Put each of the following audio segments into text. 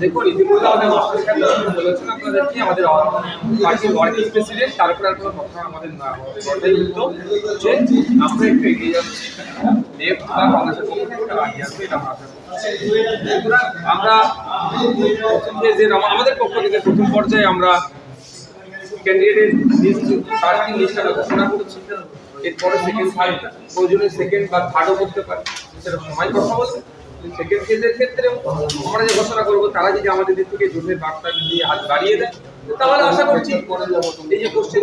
দেখুন আমাদের আমাদের না যে আমরা একটু পক্ষ থেকে এটা আমরা আমাদের পক্ষ থেকে প্রথম পর্যায়ে আমরা ক্যান্ডিডেটের লিস্ট এরপরে সেকেন্ড থার্ড প্রয়োজনে সেকেন্ড বা থার্ডও করতে পারে। সেটা সময় কথা বলছে। সেকেন্ড ফেজের ক্ষেত্রে আমরা যে ঘোষণা করব তারা যদি আমাদের দিক থেকে জোটের বার্তা দিয়ে হাত বাড়িয়ে দেয় তাহলে আশা করছি এই যে কোশ্চেন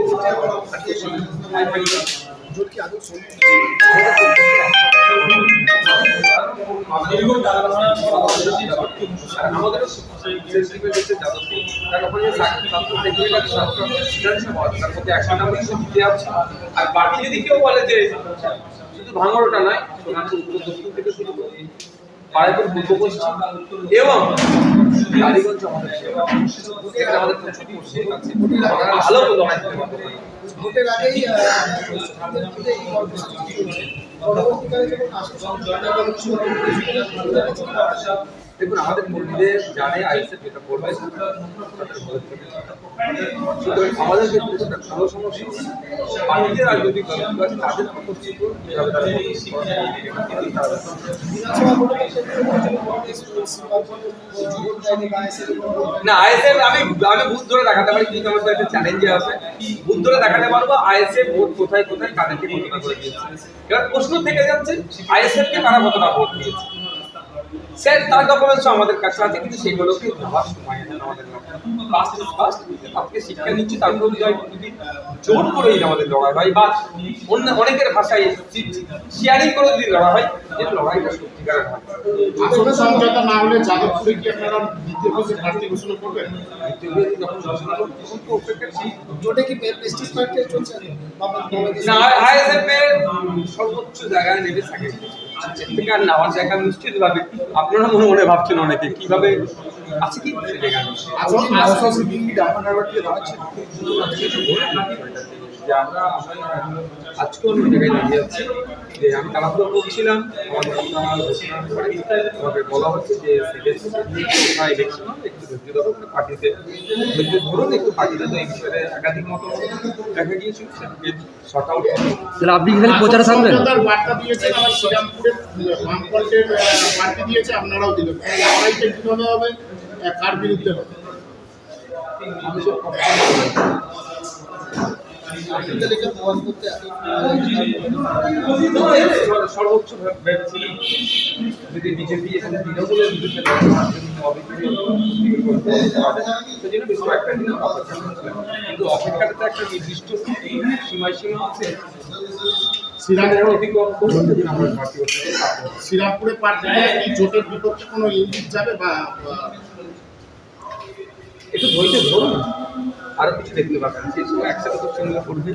আর বাকি যদি কেউ বলে যে শুধু ভাঙড়টা নয় সোনারপুর উত্তর দক্ষিণ থেকে শুরু করে বারাইপুর পূর্ব পশ্চিম এবং কালীগঞ্জ আমাদের ভালো ভোটের আগেই দেখুন, আমাদের কর্মীদের জানে আইএসএফ যেটা করবে আমাদের ক্ষেত্রে সেটা কোনো সমস্যা বাকিদের রাজনৈতিক দলগুলো তাদের পক্ষ থেকে কীভাবে না আইএসএফ আমি আমি বুথ ধরে দেখাতে পারি, কিন্তু আমার একটা চ্যালেঞ্জে আছে। বুথ ধরে দেখাতে পারব আইএসএফ ভোট কোথায় কোথায়, কাদেরকে কতটা করে দিয়েছে। এবার প্রশ্ন থেকে যাচ্ছে আইএসএফ কে কারা কতটা ভোট দিয়েছে? স্যার তার ডকুমেন্টস আমাদের কাছে আছে কিন্তু সেগুলোকে দেওয়ার সময় এখন আমাদের ফার্স্ট ইজ ফার্স্ট আজকে শিক্ষা নিচ্ছি তারপর যদি যদি জোর করে যদি আমাদের লড়াই হয় বা অন্য অনেকের ভাষায় শেয়ারিং করে যদি লড়াই হয় যে লড়াইটা সত্যিকারের হয়। আসলে সমঝোতা না হলে যাদবপুরে কি আপনারা দ্বিতীয় ফেজে প্রার্থী ঘোষণা করবেন। জোটে কি প্রেস্টিজ পার্টি চলছে? না আইএসএফ সর্বোচ্চ জায়গায় নেবে থাকে। থেকে আর নেওয়ার জায়গা নিশ্চিত ভাবে আপনারা মনে মনে ভাবছেন অনেকে কীভাবে আছে কি সে জায়গা নেই। আমরা আমরা আজকে অন্য জায়গায় দাঁড়িয়ে আছি। যে আমি তাড়াহুড়ো করছিলাম আমাদের কথা ঘোষণার পরে আমাকে বলা হচ্ছে যে ইলেকশন একটু ধৈর্য ধরো পার্টিতে। ধৈর্য ধরুন একটু পার্টিতে তো এই বিষয়ে একাধিক মত দেখা গিয়েছিল সেটাকে শর্ট আউট তাহলে আপনি কি খালি প্রচারে থাকবেন? বার্তা দিয়েছেন আবার শ্রীরামপুরে বামফ্রন্টের প্রার্থী দিয়েছে আপনারাও দিলেন। লড়াইটা কীভাবে হবে কার বিরুদ্ধে হবে? সর্বোচ্চ যদি বিজেপি এখানে তৃণমূলের কিন্তু অপেক্ষাটা তো একটা নির্দিষ্ট সীমাসীমা আছে কি জোটের বিপক্ষে কোনো ইঙ্গিত যাবে বা, বা- একটু ধৈর্য ধরুন। আরও কিছু দেখতে পাবেন। সেই সময় একসাথে খুব সুন্দর করবে